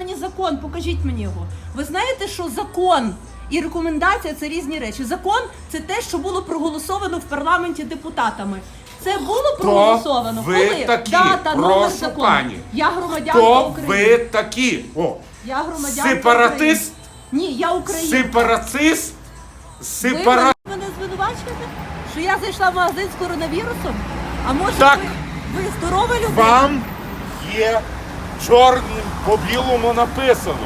мені закон, покажіть мені його. Ви знаєте, що закон і рекомендація це різні речі. Закон це те, що було проголосовано в парламенті депутатами. Це було проголосовано. ви Коли? такі? Дата, номер Прошу, закону. пані. Я громадянка Хто України. ви такі? О, Я громадянка Сепаратист? України. Ні, я українка. сепарацист? Ви мене звинувачуєте, що я зайшла в магазин з коронавірусом? А може Так. ви, ви здорова людина? Вам є чорним по білому написано,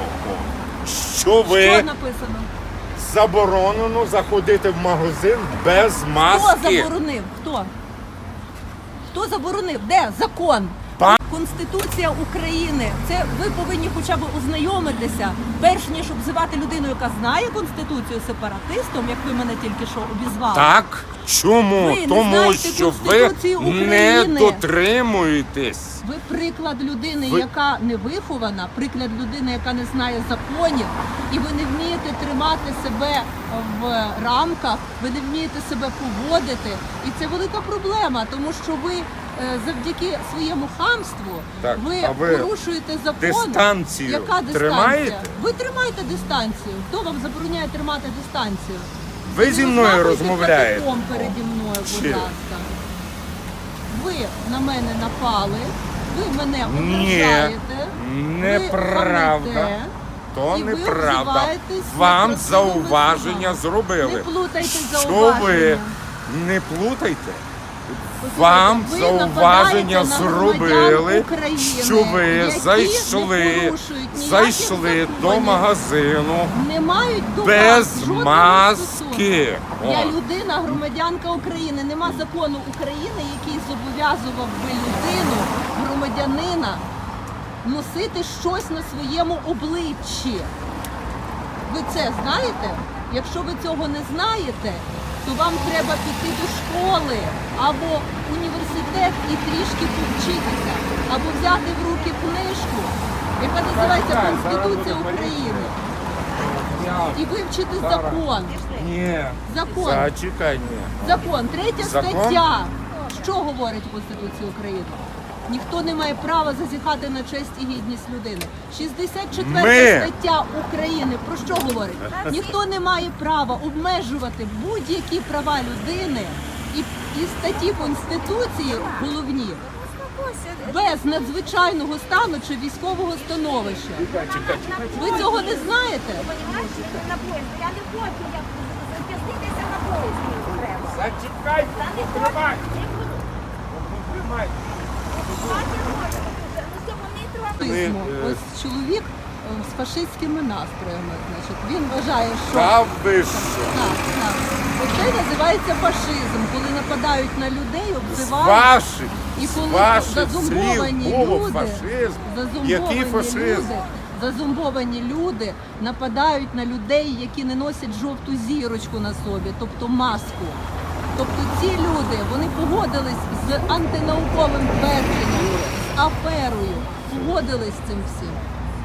що Що ви написано? заборонено заходити в магазин без Хто маски. заборонив? Хто? Хто заборонив? Де закон? Конституція України. Це ви повинні хоча б ознайомитися, перш ніж обзивати людину, яка знає конституцію сепаратистом, як ви мене тільки що обізвали. Так, чому? Ви Тому знаєте що ви Конституції не України. дотримуєтесь. Ви приклад людини, Ви- яка не вихована, приклад людини, яка не знає законів, і ви не вмієте тримати себе в рамках, ви не вмієте себе поводити. І це велика проблема, тому що ви завдяки своєму хамству Так, ви, а ви порушуєте закон. дистанцію Яка дистанція? тримаєте? Ви тримаєте дистанцію. Хто вам забороняє тримати дистанцію? Ви зі мною розмовляєте. переді мною, будь Чи? ласка. Ви на мене напали, ви мене ображаєте. неправда. ви То і неправда. Вам зауваження зробили. Не плутайте Що зауваження. ви не плутайте? Вам зауваження зробили, що ви зайшли, зайшли до магазину. не мають до Без маски. Я людина, громадянка України. Нема закону України, який зобов'язував би людину, громадянина, носити щось на своєму обличчі. Ви це знаєте? Якщо ви цього не знаєте, то вам треба піти до школи або університет і трішки повчитися, або взяти в руки книжку, яка називається Конституція України, і вивчити закон. Ні. Закон. Зачекай, ні. Закон, третя стаття. Що говорить Конституція України? Ніхто не має права зазіхати на честь і гідність людини. 64 Ми. стаття України про що говорить? Ніхто не має права обмежувати будь-які права людини і, і статті Конституції головні без надзвичайного стану чи військового становища. Ви цього не знаєте? На поїзд. Я не хочу, я запізнитися на поїзд мені треба. Не потримай. не буду. Фашизму. е, Ось чоловік е, з фашистськими настроями. Значить, він вважає, що Та ви що? так, так. Оце називається фашизм, коли нападають на людей, З обзивають. ваших, І з коли ваших зазумбовані слів було люди, фашизм. зазумбовані Який фашизм? люди, зазумбовані люди нападають на людей, які не носять жовту зірочку на собі, тобто маску. Тобто ці люди вони погодились з антинауковим твердженням, з аферою, погодились з цим всім.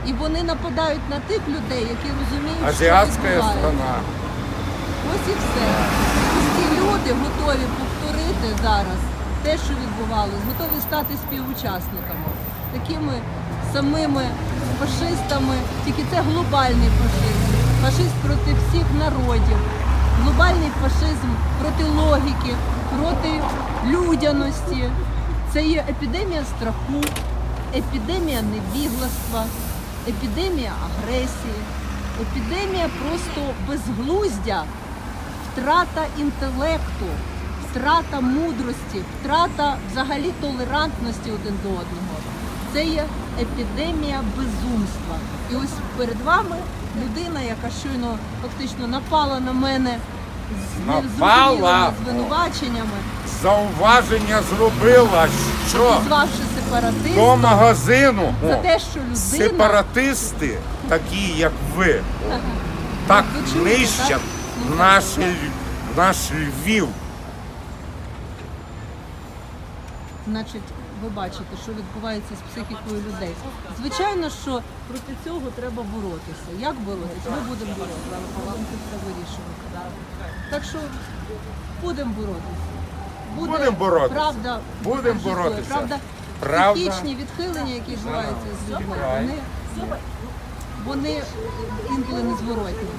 І вони нападають на тих людей, які розуміють, Азіатська що відбувається. страна. Ось і все. Ось ці люди готові повторити зараз те, що відбувалося, готові стати співучасниками, такими самими фашистами, тільки це глобальний фашизм. Фашизм проти всіх народів, глобальний фашизм проти логіки, проти людяності. Це є епідемія страху, епідемія невігластва, епідемія агресії, епідемія просто безглуздя, втрата інтелекту, втрата мудрості, втрата взагалі толерантності один до одного. Це є епідемія безумства. І ось перед вами людина, яка щойно фактично напала на мене з незрозумілими звинуваченнями, Зауваження зробила, що? Назвавши до магазину? За те, що людина сепаратисти, такі як ви, о, так Ви чуєте, нищать так? наш, наш Львів. Значить, ви бачите, що відбувається з психікою людей. Звичайно, що проти цього треба боротися. Як боротися? Ми будемо боротися. Ми це вирішувати. Так що будемо боротися. Буде Будемо боротися. Правда, Будемо торжествує. боротися. Правда, Правда. психічні відхилення, які відбуваються з людьми, вони вони інколи незворотні.